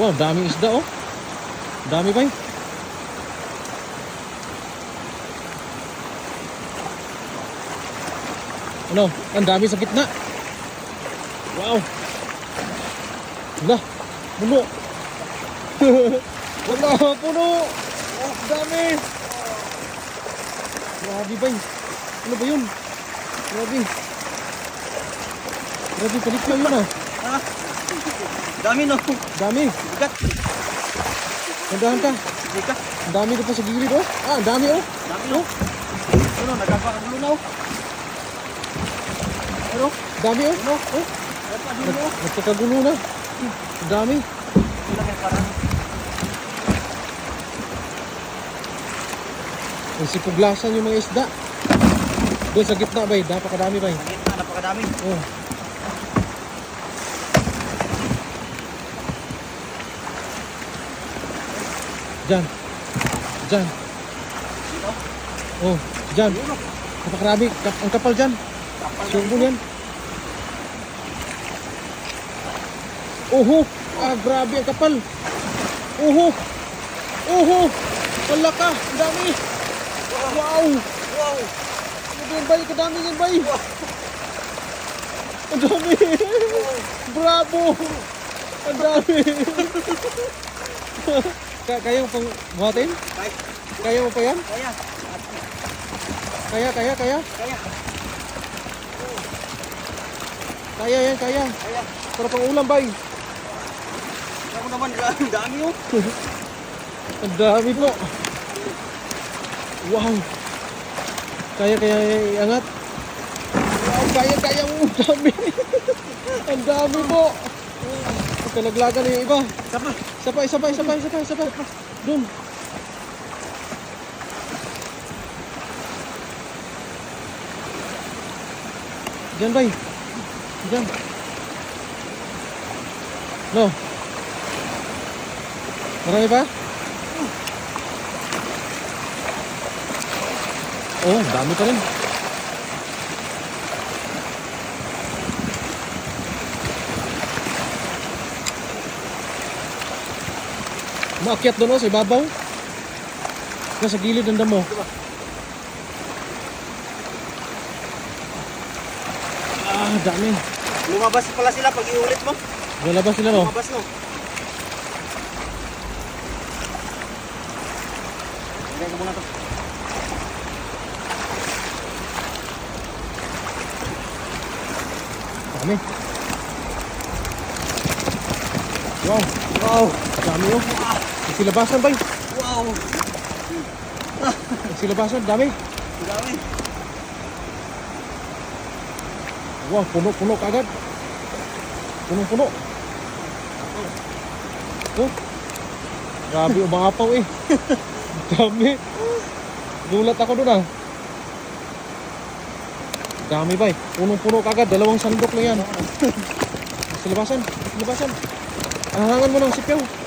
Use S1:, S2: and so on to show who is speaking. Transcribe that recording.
S1: Wow, daming isda oh. Dami bay. Ano? Ang dami sa gitna. Wow. Wala. Puno. Wala, puno. Oh, dami. Grabe bay. Ano ba yun? Grabe. Grabe, palit lang yun ah.
S2: Ah, dami no.
S1: Dami.
S2: Bigat.
S1: Tandahan ka.
S2: Bigat.
S1: Ang dami doon pa sa gilid oh. Ah, ang dami oh.
S2: Dami no. Ano, nagkakagulo na oh. Ano?
S1: Dami oh.
S2: Ano? Oh. Nagkakagulo
S1: Nag-
S2: oh.
S1: Nagkakagulo na. Ang dami.
S2: Ilang yan parang.
S1: Ang sipuglasan yung mga isda. Doon sa gitna bay, napakadami bay.
S2: Ang gitna, napakadami.
S1: Oh. Diyan. Diyan. Oh, diyan. Napakarami. Kap- ang kapal Sumbo
S2: ito.
S1: yan. Oho! Ah, grabe ang kapal. Oho! Oho! Wala ka! Ang dami! Wow!
S2: Wow.
S1: Ano ba yan, bay? Kadami yan, bay! Ang dami! Bravo! Ang dami! Ka- kaya mo pang buhatin? Kaya mo pa yan?
S2: kaya.
S1: Kaya, kaya, kaya?
S2: Kaya.
S1: Kaya yan, kaya.
S2: Kaya.
S1: Para pang ulam, bay.
S2: Mo naman, ang dami oh.
S1: Ang dami po. Wow. Kaya kaya iangat. Wow, kaya kaya. Ang dami. Ang dami po. Kalaglagan yung iba.
S2: Sama.
S1: Isa pa, isa pa, isa pa, isa pa, isa pa. Doon. Diyan, bay. Diyan. No. Marami pa? Oh, dami pa rin. Maakyat doon oh, sa ibabaw. Nasa gilid ng damo. Ah, dami.
S2: Lumabas pala sila pag iulit mo.
S1: Lalabas sila no.
S2: Lumabas no. Lagay ko muna to.
S1: Dami. Wow,
S2: Wow.
S1: dami oh. Silabasan bay.
S2: Wow.
S1: Silabasan, dami.
S2: Dami.
S1: Wow, puno-puno kagad. Puno-puno. Oh. Grabe, umangapaw eh. Dami. Gulat ako doon ah. Dami ba eh. Punong-puno kagad. Dalawang sandok na yan. Silabasan. Silabasan. Ahangan mo ng sipyaw.